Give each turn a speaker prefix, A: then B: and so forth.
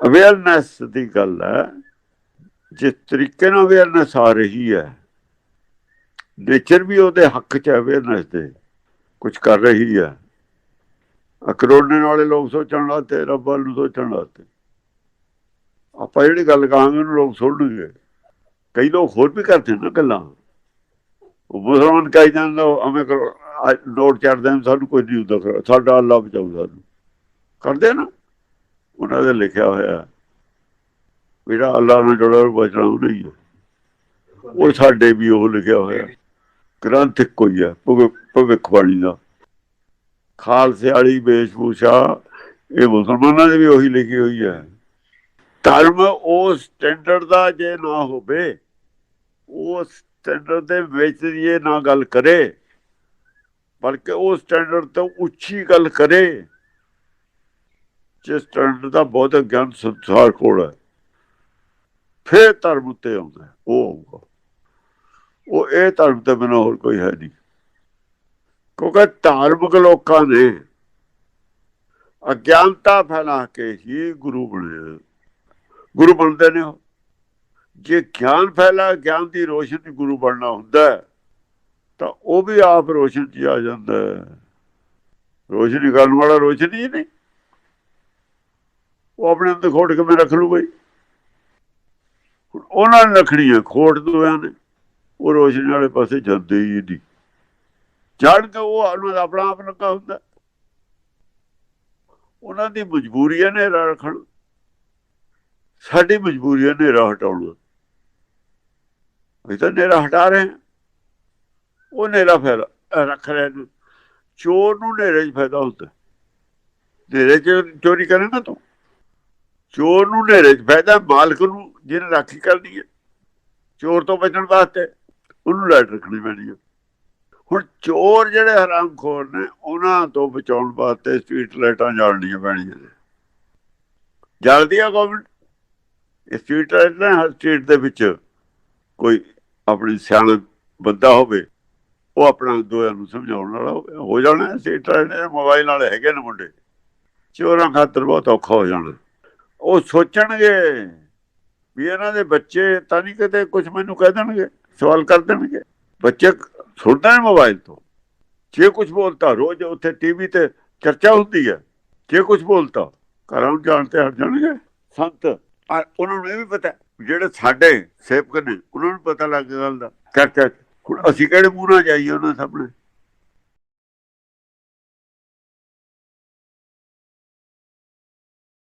A: Awareness ਦੀ ਗੱਲ ਹੈ, ਜਿਸ ਤਰੀਕੇ ਨਾਲ ਅਵੇਅਰਨੈਸ ਆ ਰਹੀ ਹੈ ਨੇਚਰ ਵੀ ਉਹਦੇ ਹੱਕ ਚ ਅਵੇਅਰਨੈਸ ਦੇ ਕੁਝ ਕਰ ਰਹੀ ਹੈ। ਅਕਰੋੜਨ ਵਾਲੇ ਲੋਕ ਸੋਚਣ ਲੱਗੇ ਰੱਬ ਨੂੰ ਸੋਚਣ ਲੱਗੇ ਆਪਾਂ ਜਿਹੜੀ ਗੱਲ ਕਹਾਂਗੇ, ਉਹਨੂੰ ਲੋਕ ਸੁਣਨਗੇ। ਕਈ ਲੋਕ ਹੋਰ ਵੀ ਕਰਦੇ ਨਾ ਗੱਲਾਂ। ਉਹ ਮੁਸਲਮਾਨ ਕਹੀ ਜਾਂਦਾ ਉਹ ਕਰੋ ਨੋਟ ਚੜਦੇ ਨੇ ਸਾਨੂੰ ਕੋਈ ਨਹੀਂ ਹੁੰਦਾ, ਸਾਡਾ ਅੱਲਾ ਬਚਾਊ ਸਾਨੂੰ। ਕਰਦੇ ਨਾ। ਉਹਨਾਂ ਦੇ ਲਿਖਿਆ ਹੋਇਆ ਜਿਹੜਾ ਅੱਲਾ ਨਾਲ ਜੁੜਿਆ ਉਹ ਬਚਣਾ ਨਹੀਂ ਹੈ। ਉਹ ਸਾਡੇ ਵੀ ਉਹ ਲਿਖਿਆ ਹੋਇਆ ਗ੍ਰੰਥ ਕੋਈ ਹੈ ਭਵਿੱਖਬਾਣੀ ਦਾ। ਖਾਲਸੇ ਵਾਲੀ ਵੇਸ਼ਭੂਸ਼ਾ, ਇਹ ਮੁਸਲਮਾਨਾਂ ਨੇ ਵੀ ਉਹੀ ਲਿਖੀ ਹੋਈ ਹੈ। ਧਰਮ ਉਹ ਸਟੈਂਡਰਡ ਦਾ ਜੇ ਨਾ ਹੋਵੇ ਉਹ ਸਟੈਂਡਰਡ ਦੇ ਵਿੱਚ ਇਹ ਨਾ ਗੱਲ ਕਰੇ, ਬਲਕਿ ਉਹ ਸਟੈਂਡਰਡ ਤੋਂ ਉੱਚੀ ਗੱਲ ਕਰੇ। ਜਿਸ ਸਟੈਂਡਰਡ ਦਾ ਬਹੁਤ ਗਿਆਨ ਸੰਸਾਰ ਕੋਲ ਹੈ, ਫਿਰ ਧਰਮ ਉੱਤੇ ਆਉਂਦਾ ਉਹ ਆਊਗਾ। ਉਹ ਇਹ ਧਰਮ ਤੇ ਬਿਨਾਂ ਹੋਰ ਕੋਈ ਹੈ ਨਹੀਂ। ਕਿਉਂਕਿ ਧਾਰਮਿਕ ਲੋਕਾਂ ਨੇ ਅਗਿਆਨਤਾ ਫੈਲਾ ਕੇ ਹੀ ਗੁਰੂ ਬਣੇ ਗੁਰੂ ਬਣਦੇ ਨੇ ਉਹ। ਜੇ ਗਿਆਨ ਫੈਲਾ, ਗਿਆਨ ਦੀ ਰੋਸ਼ਨੀ ਗੁਰੂ ਬਣਨਾ ਹੁੰਦਾ ਤਾਂ ਉਹ ਵੀ ਆਪ ਰੋਸ਼ਨ ਚ ਆ ਜਾਂਦਾ ਰੋਸ਼ਨੀ ਕਰਨ ਵਾਲਾ ਰੋਸ਼ਨੀ ਨਹੀਂ। ਉਹ ਆਪਣੇ ਅੰਦਰ ਖੋਟ ਕੇ ਮੈਂ ਰੱਖ ਲੂ ਬਈ ਉਹਨਾਂ ਨੇ ਰੱਖਣੀ ਹੈ ਖੋਟ ਦੋਆਂ ਨੇ। ਉਹ ਰੋਸ਼ਨੀ ਵਾਲੇ ਪਾਸੇ ਜਾਂਦੇ ਹੀ ਨਹੀਂ। ਜਾਣ ਕੇ ਉਹ ਉਹਨਾਂ ਦਾ ਆਪਣਾ ਆਪ ਲੱਗਾ ਹੁੰਦਾ। ਉਹਨਾਂ ਦੀ ਮਜਬੂਰੀ ਹੈ ਨੇ ਰੱਖਣ। ਸਾਡੀ ਮਜਬੂਰੀ ਹੈ ਨੇਰਾ ਹਟਾਉਣਾ। ਅਸੀਂ ਤਾਂ ਨੇਰਾ ਹਟਾ ਰਹੇ ਹਾਂ। ਉਹ ਨੇਰਾ ਫਿਰ ਰੱਖ ਰਹੇ ਨੇ। ਚੋਰ ਨੂੰ ਨੇਰੇ 'ਚ ਫਾਇਦਾ ਹੁੰਦਾ। ਨੇਰੇ 'ਚ ਚੋਰੀ ਕਰੇ ਨਾ ਤੂੰ। ਚੋਰ ਨੂੰ ਨੇਰੇ 'ਚ ਫਾਇਦਾ ਮਾਲਕ ਨੂੰ ਜਿਹਨੇ ਰਾਖੀ ਕਰਨੀ ਹੈ। ਚੋਰ ਤੋਂ ਬਚਣ ਵਾਸਤੇ ਉਹਨੂੰ ਲਾਈਟ ਰੱਖਣੀ ਪੈਣੀ ਹੈ। ਹੁਣ ਚੋਰ ਜਿਹੜੇ ਹਰਾਮਖੋਰ ਨੇ, ਉਹਨਾਂ ਤੋਂ ਬਚਾਉਣ ਵਾਸਤੇ ਸਟਰੀਟ ਲਾਈਟਾਂ ਜਾਲਣੀਆਂ ਪੈਣੀਆਂ ਨੇ। ਜਲਦੀ ਆ ਗਵਰਨਮੈਂਟ ਇਹ ਸਟਰੀਟ ਲਾਈਟ ਨਾ, ਹਰ ਸਟਰੀਟ ਦੇ ਵਿੱਚ ਕੋਈ ਆਪਣੀ ਸਿਆਣਾ ਬੰਦਾ ਹੋਵੇ, ਉਹ ਆਪਣਾ ਦੋਆਂ ਨੂੰ ਸਮਝਾਉਣ ਵਾਲਾ ਹੋ ਜਾਣਾ ਸਟਰੀਟ ਲਾਈਟ ਦੇ ਮੋਬਾਈਲ ਨਾਲ ਹੈਗੇ ਨੇ ਮੁੰਡੇ। ਚੋਰਾਂ ਖਾਤਰ ਬਹੁਤ ਔਖਾ ਹੋ ਜਾਣਾ। ਉਹ ਸੋਚਣਗੇ ਵੀ ਇਹਨਾਂ ਦੇ ਬੱਚੇ ਤਾਂ ਨਹੀਂ ਕਿਤੇ ਕੁਝ ਮੈਨੂੰ ਕਹਿ ਦੇਣਗੇ, ਸਵਾਲ ਕਰ ਦੇਣਗੇ। ਬੱਚੇ ਸੁਣਦਾ ਨੇ ਮੋਬਾਈਲ ਤੋਂ। ਜੇ ਕੁਝ ਬੋਲਤਾ, ਰੋਜ਼ ਉੱਥੇ ਟੀਵੀ ਤੇ ਚਰਚਾ ਹੁੰਦੀ ਹੈ, ਜੇ ਕੁਝ ਬੋਲਤਾ, ਘਰਾਂ ਨੂੰ ਜਾਣ ਤੇ ਹਟ ਜਾਣਗੇ। ਸੰਤ ਉਹਨਾਂ ਨੂੰ ਇਹ ਵੀ ਪਤਾ, ਜਿਹੜੇ ਸਾਡੇ ਸੇਵਕ ਨੇ, ਉਹਨਾਂ ਨੂੰ ਪਤਾ ਲੱਗ ਗੱਲ ਦਾ। ਚਰਚਾ 'ਚ। ਹੁਣ ਅਸੀਂ ਕਿਹੜੇ ਮੂੰਹ ਨਾਲ ਜਾਈਏ ਉਹਨਾਂ ਸਾਹਮਣੇ?